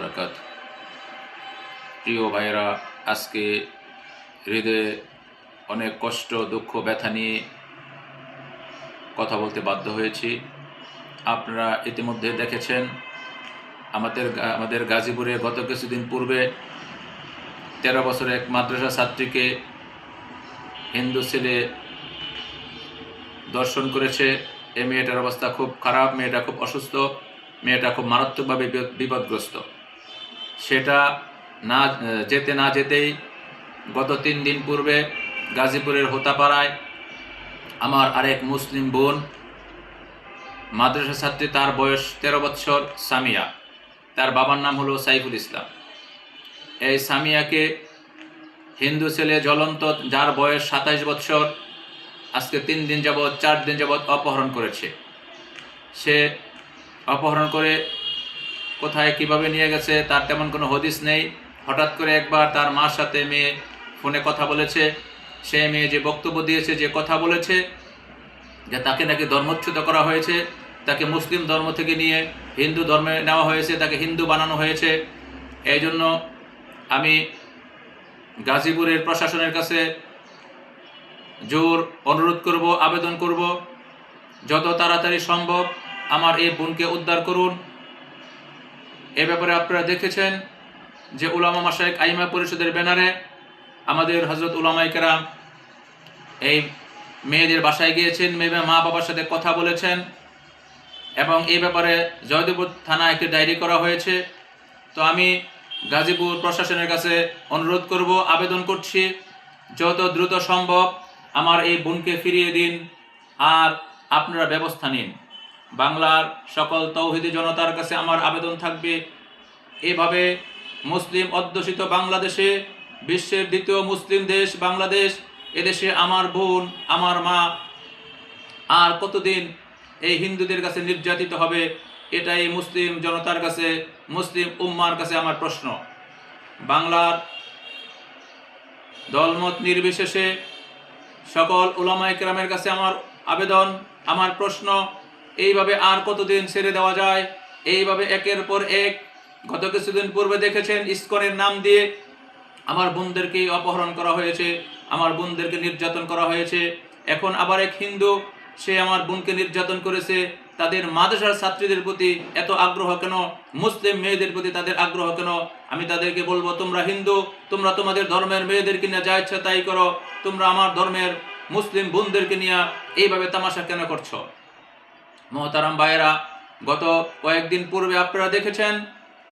বরকাত প্রিয় ভাইয়েরা, আজকে হৃদয়ে অনেক কষ্ট, দুঃখ, ব্যথা নিয়ে কথা বলতে বাধ্য হয়েছি। আপনারা ইতিমধ্যে দেখেছেন, আমাদের আমাদের গাজীপুরে গত কিছুদিন পূর্বে তেরো বছরের এক মাদ্রাসা ছাত্রীকে হিন্দু ছেলে দর্শন করেছে। এই মেয়েটার অবস্থা খুব খারাপ, মেয়েটা খুব অসুস্থ, মেয়েটা খুব মারাত্মকভাবে বিপদগ্রস্ত। সেটা না, যেতে না যেতেই গত তিন দিন পূর্বে গাজীপুরের হোতাপাড়ায় আমার আরেক মুসলিম বোন, মাদ্রাসা ছাত্রী, তার বয়স তেরো বছর সামিয়া। তার বাবার নাম হলো সাইফুল ইসলাম। এই সামিয়াকে হিন্দু ছেলে জ্বলন্ত, যার বয়স সাতাইশ বছর আজকে তিন দিন যাবৎ, চার দিন যাবৎ অপহরণ করেছে। সে অপহরণ করে কোথায় কীভাবে নিয়ে গেছে, তার তেমন কোনো হদিস নেই। হঠাৎ করে একবার তার মার সাথে মেয়ে ফোনে কথা বলেছে। সে মেয়ে যে বক্তব্য দিয়েছে, যে কথা বলেছে, যে তাকে নাকি ধর্মচ্যুত করা হয়েছে, তাকে মুসলিম ধর্ম থেকে নিয়ে হিন্দু ধর্মে নেওয়া হয়েছে, তাকে হিন্দু বানানো হয়েছে। এই জন্য আমি গাজীপুরের প্রশাসনের কাছে জোর অনুরোধ করব, আবেদন করব। যত তাড়াতাড়ি সম্ভব আমার এই বোনকে উদ্ধার করুন। এ ব্যাপারে আপনারা দেখেছেন যে উলামা মাসায়েক আইমা পরিষদের ব্যানারে আমাদের হজরত উলামাই কেরাম এই মেয়েদের বাসায় গিয়েছেন, মেয়ে মা বাবার সাথে কথা বলেছেন এবং এই ব্যাপারে জয়দেবপুর থানায় একটি ডায়েরি করা হয়েছে। তো আমি গাজীপুর প্রশাসনের কাছে অনুরোধ করব, আবেদন করছি, যত দ্রুত সম্ভব আমার এই বোনকে ফিরিয়ে দিন আর আপনারা ব্যবস্থা নিন। বাংলার সকল তৌহিদি জনতার কাছে আমার আবেদন থাকবে। এভাবে মুসলিম অধ্যুষিত বাংলাদেশে, বিশ্বের দ্বিতীয় মুসলিম দেশ বাংলাদেশ, এদেশে আমার বোন, আমার মা, আর কতদিন এই হিন্দুদের কাছে নির্যাতিত হবে, এটাই মুসলিম জনতার কাছে, মুসলিম উম্মার কাছে আমার প্রশ্ন। বাংলার দলমত নির্বিশেষে সকল উলামায়ে কেরামের কাছে আমার আবেদন, আমার প্রশ্ন এইভাবে আর কতদিন ছেড়ে দেওয়া যায়? এইভাবে একের পর এক গত কিছুদিন পূর্বে দেখেছেন ইস্কনের নাম দিয়ে আমার বোনদেরকে অপহরণ করা হয়েছে, আমার বোনদেরকে নির্যাতন করা হয়েছে। এখন আবার এক হিন্দু, সে আমার বোনকে নির্যাতন করেছে। তাদের মাদ্রাসার ছাত্রীদের প্রতি এত আগ্রহ কেন? মুসলিম মেয়েদের প্রতি তাদের আগ্রহ কেন? আমি তাদেরকে বলব, তোমরা হিন্দু, তোমরা তোমাদের ধর্মের মেয়েদেরকে নিয়ে যা ইচ্ছা তাই করো। তোমরা আমার ধর্মের মুসলিম বোনদেরকে নিয়ে এইভাবে তামাশা কেন করছ? মহতারাম ভাইয়েরা গত কয়েকদিন পূর্বে আপনারা দেখেছেন